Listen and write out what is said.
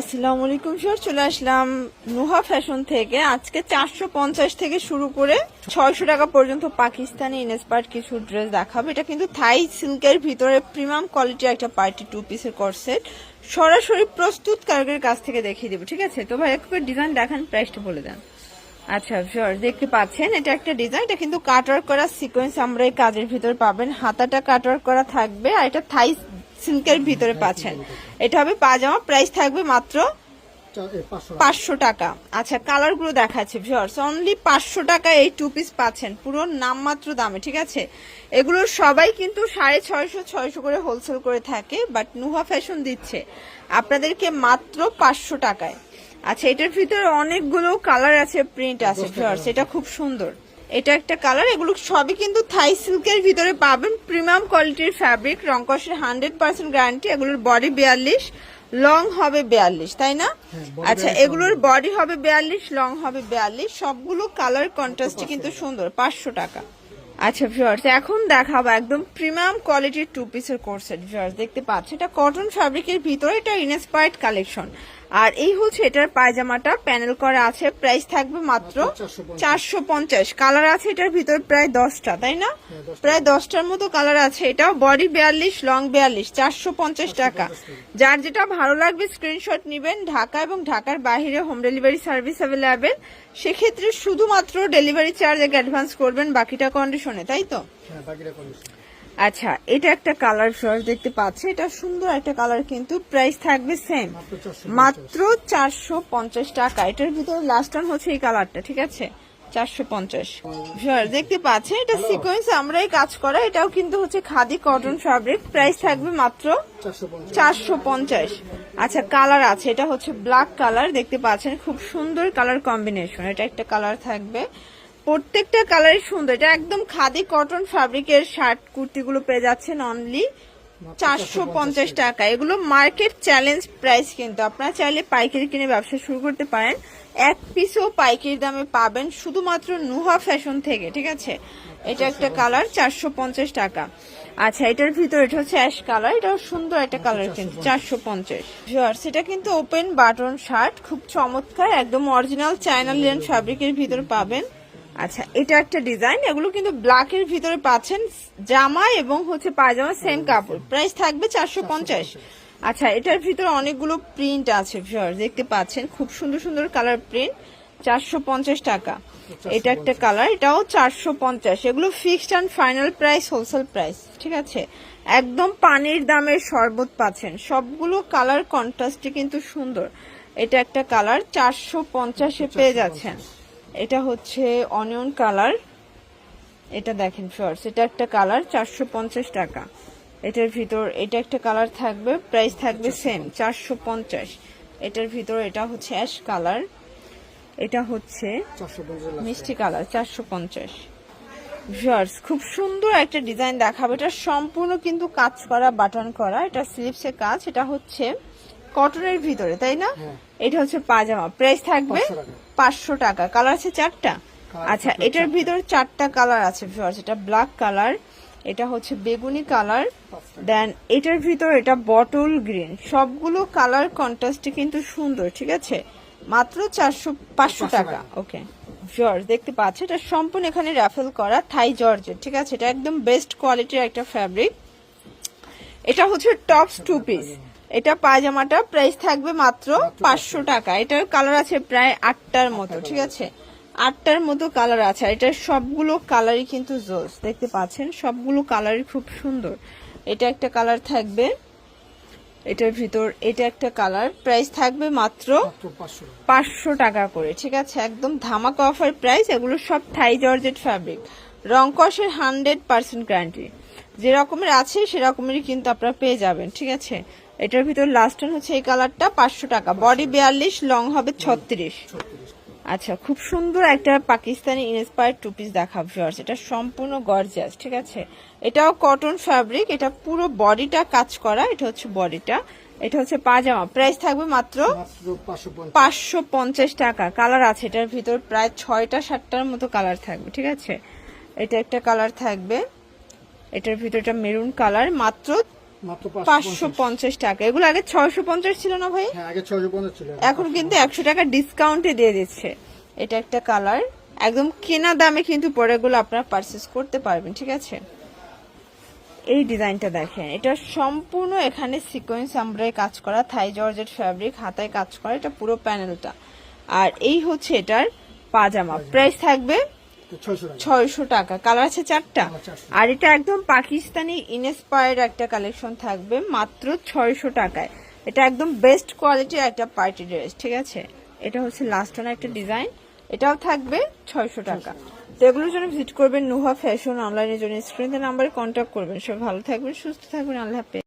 আসসালামু আলাইকুম স্যার। চলে আসলাম নুহা ফ্যাশন থেকে। আজকে চারশো পঞ্চাশ থেকে শুরু করে ছয়শো টাকা পর্যন্ত পাকিস্তানি ইনস্পায়ার্ড কিছু ড্রেস দেখাবো। এটা কিন্তু থাই সিল্কের ভিতরে প্রিমিয়াম কোয়ালিটির একটা পার্টি টু পিসের করসেট সরাসরি প্রস্তুত কারকের কাছ থেকে দেখিয়ে দেবো, ঠিক আছে? তো ভাই একবার ডিজাইন দেখান প্রাইসটা বলে দেন। আচ্ছা শিওর দেখতে পাচ্ছেন, এটা একটা ডিজাইন এটা কিন্তু কাটওয়ার্ক করা সিকোয়েন্স আমরা এই কাজের ভিতরে পাবেন। হাতাটা কাটওয়ার্ক করা থাকবে, আর এটা থাই সিল্কের ভিতরে পাচ্ছেন। এটা হবে পাজামা প্রাইস থাকবে মাত্র পাঁচশো টাকা। আচ্ছা কালারগুলো দেখাচ্ছে অনলি পাঁচশো টাকা এই টু পিস পাচ্ছেন। পুরো নামমাত্র দামে ঠিক আছে? এগুলো সবাই কিন্তু সাড়ে ছয়শো ছয়শো করে হোলসেল করে থাকে বাট নুহা ফ্যাশন দিচ্ছে। আপনাদেরকে মাত্র পাঁচশো টাকায়। আচ্ছা এটার ভিতরে অনেকগুলো কালার আছে প্রিন্ট আছে ভিউয়ার্স এটা খুব সুন্দর। এটা একটা কালার এগুলো সবই কিন্তু থাই সিল্কের ভিতরে পাবেন। প্রিমিয়াম কোয়ালিটির ফ্যাব্রিক রংকসের হান্ড্রেড পার্সেন্ট গ্যারান্টি এগুলোর বডি বিয়াল্লিশ লং হবে বিয়াল্লিশ তাই না? আচ্ছা এগুলোর বডি হবে বিয়াল্লিশ লং হবে বিয়াল্লিশ সবগুলো কালার কন্ট্রাস্টে কিন্তু সুন্দর পাঁচশো টাকা। আচ্ছা ভিউয়ার্স এখন দেখাবো একদম প্রিমিয়াম কোয়ালিটির টু পিসের কোর্সেট ভিউয়ার্স দেখতে পাচ্ছি? এটা কটন ফ্যাব্রিকের ভিতরে এটা ইনস্পায়ার্ড কালেকশন আর এই হচ্ছে এটার পায়জামাটা। প্যানেল করা আছে প্রাইস থাকবে মাত্র চারশো পঞ্চাশ। কালার আছে এটার ভিতর প্রায় দশটা তাই না? প্রায় দশটার মতো কালার আছে এটাও বডি বিয়াল্লিশ লং বিয়াল্লিশ চারশো পঞ্চাশ টাকা। যার যেটা ভালো লাগবে স্ক্রিনশট নিবেন ঢাকা এবং ঢাকার বাইরে হোম ডেলিভারি সার্ভিস অ্যাভেলেবেল সেক্ষেত্রে শুধুমাত্র ডেলিভারি চার্জ আগে অ্যাডভান্স করবেন বাকিটা কন্ডিশনে তাই তো? আচ্ছা এটা একটা কালার ফ্রস দেখতে পাচ্ছি। এটা সুন্দর একটা কালার কিন্তু প্রাইস থাকবে সেম মাত্র চারশো পঞ্চাশ। টাকা। এটার ভিতরে লাস্ট ওয়ান হচ্ছে এই কালারটা ঠিক আছে? চারশো পঞ্চাশ। দেখতে পাচ্ছেন এটা সিকোয়েন্স আমরাই কাজ করা। এটাও কিন্তু হচ্ছে খাদি কটন ফ্যাব্রিক প্রাইস থাকবে মাত্র চারশো পঞ্চাশ। আচ্ছা কালার আছে। এটা হচ্ছে ব্ল্যাক কালার দেখতে পাচ্ছেন। খুব সুন্দর কালার কম্বিনেশন এটা একটা কালার থাকবে। প্রত্যেকটা কালারই সুন্দর। এটা একদম খাদি কটন ফ্যাব্রিকের শার্ট কুর্তিগুলো পেয়ে যাচ্ছেন অনলি চারশো পঞ্চাশ টাকা। এগুলো মার্কেট চ্যালেঞ্জ প্রাইস কিন্তু। আপনারা চাইলে পাইকারি কিনে ব্যবসা শুরু করতে পারেন। এক পিসও পাইকারি দামে পাবেন শুধুমাত্র নুহা ফ্যাশন থেকে ঠিক আছে? এটা একটা কালার চারশো পঞ্চাশ টাকা। আচ্ছা এটার ভিতরে এটা হচ্ছে অ্যাশ কালার এটাও সুন্দর একটা কালার কিন্তু চারশো পঞ্চাশ। সেটা কিন্তু ওপেন বাটন শার্ট খুব চমৎকার একদম অরিজিনাল চাইনা লিয়ান ফ্যাব্রিকের ভিতরে পাবেন। আচ্ছা এটা একটা ডিজাইন এগুলো কিন্তু ব্ল্যাকের ভিতরে পাচ্ছেন জামা এবং হচ্ছে পায়জামা সেম কাপড়। প্রাইস থাকবে চারশো পঞ্চাশ। আচ্ছা এটার ভিতরে অনেকগুলো প্রিন্ট আছে ভিউয়ার দেখতে পাচ্ছেন। খুব সুন্দর সুন্দর কালার প্রিন্ট চারশো পঞ্চাশ টাকা। এটা একটা কালার এটাও চারশো পঞ্চাশ। এগুলো fixed and final price wholesale price ঠিক আছে? একদম পানির দামের শরবত পাচ্ছেন। সবগুলো কালার কন্ট্রাস্টে কিন্তু সুন্দর। এটা একটা কালার চারশো পঞ্চাশে। পেয়ে যাচ্ছেন। এটা হচ্ছে অনিয়ন কালার এটা দেখেন শর্টস এটা একটা কালার চারশো পঞ্চাশ টাকা। এটার ভিতর এটা একটা কালার থাকবে প্রাইস থাকবে সেম চারশো পঞ্চাশ। এটার ভিতর এটা হচ্ছে অ্যাশ কালার এটা হচ্ছে মিষ্টি কালার চারশো পঞ্চাশ। ভিউয়ার্স খুব সুন্দর একটা ডিজাইন দেখাবে। এটা সম্পূর্ণ কিন্তু কাজ করা বাটন করা। এটা স্লিপসে কাজ। এটা হচ্ছে কটনের ভিতরে তাই না? এটা হচ্ছে পাজামা। প্রাইস থাকবে পাঁচশো টাকা। কালার আছে চারটা? আচ্ছা এটার ভিতর চারটা কালার আছে ভিউয়ার্স এটা ব্ল্যাক কালার এটা হচ্ছে বেগুনি কালার দেন এটার ভিতর এটা বটল গ্রিন সবগুলো কালার কন্ট্রাস্টে কিন্তু সুন্দর ঠিক আছে? মাত্র চারশো পাঁচশো টাকা। ওকে জর্জ দেখতে পাচ্ছি? এটা সম্পূর্ণ এখানে র্যাফেল করা থাই জর্জের ঠিক আছে? এটা একদম বেস্ট কোয়ালিটির একটা ফ্যাব্রিক এটা হচ্ছে টপস টু পিস এটা পায়জামাটা প্রাইস থাকবে মাত্র পাঁচশো টাকা। এটার কালার আছে প্রায় আটটার মতো ঠিক আছে? আটটার মতো কালার আছে। আর এটার সবগুলো কালারই কিন্তু জোস দেখতে পাচ্ছেন? সবগুলো কালারই খুব সুন্দর। এটা একটা কালার থাকবে। এটার ভিতর এটা একটা কালার প্রাইস থাকবে মাত্র পাঁচশো টাকা। করে ঠিক আছে? একদম ধামাকা অফার প্রাইস এগুলো সব থাই জর্জেট ফ্যাব্রিক রংকসের হান্ড্রেড পার্সেন্ট গ্যারান্টি যে রকমের আছে সেরকমেরই কিন্তু আপনারা পেয়ে যাবেন ঠিক আছে? এটার ভিতর লাস্ট হচ্ছে এই কালারটা পাঁচশো টাকা। বডি বিয়াল্লিশ লং হবে ছত্রিশ। আচ্ছা খুব সুন্দর একটা পাকিস্তানি ইন্সপায়ার্ড টু পিস দেখা ভিউয়ার্স এটা সম্পূর্ণ গর্জিয়াস ঠিক আছে? এটাও কটন ফ্যাব্রিক এটা পুরো বডিটা কাজ করা এটা হচ্ছে বডিটা এটা হচ্ছে পাজামা। প্রাইস থাকবে মাত্র পাঁচশো পঞ্চাশ। টাকা। কালার আছে এটার ভিতর প্রায় ছয়টা সাতটার মতো কালার থাকবে ঠিক আছে? এটা একটা কালার থাকবে। এটার ভিতরটা মেরুন কালার মাত্র পাঁচশো পঞ্চাশ। টাকা। এগুলো আগে ছয়শো পঞ্চাশ ছিল না ভাই? হ্যাঁ এখন কিন্তু একশো টাকা ডিসকাউন্টে দিয়ে দিচ্ছে। এটা একটা কালার। একদম কেনা দামে কিন্তু পরেগুলো আপনারা পারচেস করতে পারবেন ঠিক আছে? এই ডিজাইনটা দেখেন এটা সম্পূর্ণ এখানে সিকোয়েন্স আমরাই কাজ করা থাই জর্জেট ফ্যাব্রিক হাতায় কাজ করা এটা পুরো প্যানেলটা আর এই হচ্ছে এটার পাজামা। প্রাইস থাকবে ছয়শো টাকা। কালার আছে চারটা? আর এটা একদম পাকিস্তানি ইনস্পায়ার্ড একটা কালেকশন থাকবে মাত্র ছয়শো টাকায়। এটা একদম বেস্ট কোয়ালিটির একটা পার্টি ড্রেস ঠিক আছে? এটা হচ্ছে লাস্ট একটা ডিজাইন এটাও থাকবে ছয়শো টাকা। তো এগুলোর জন্য ভিজিট করবেন নুহা ফ্যাশন অনলাইনের জন্য। স্ক্রিনের নাম্বারে কন্ট্যাক্ট করবেন। সব ভালো থাকবেন সুস্থ থাকবেন। আল্লাহ হাফেজ।